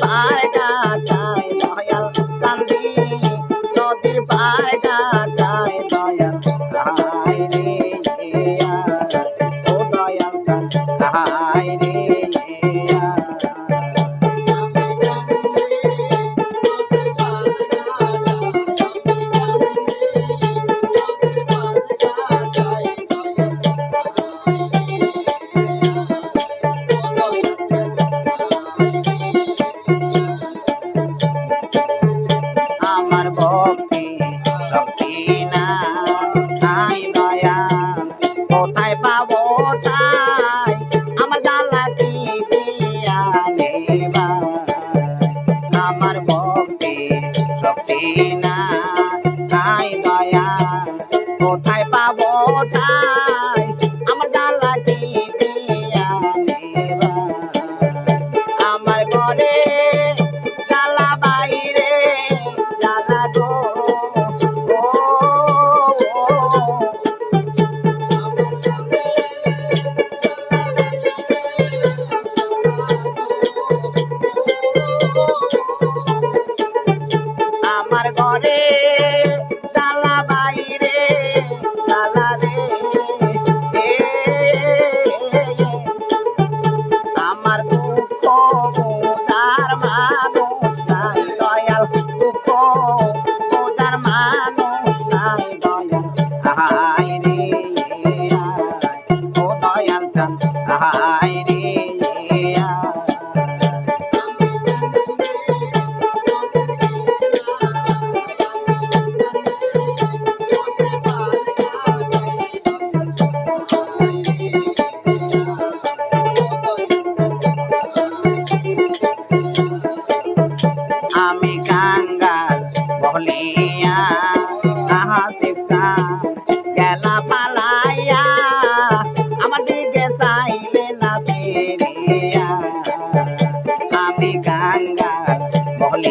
পায় কাটায় দয়াল কান্দি নদীর পায় কাটায় দয়াল কাহাই রে ও দয়াল কাহাই সব আমার ঘরে আমি কাঙ্গাল বলিয়া আহা বলে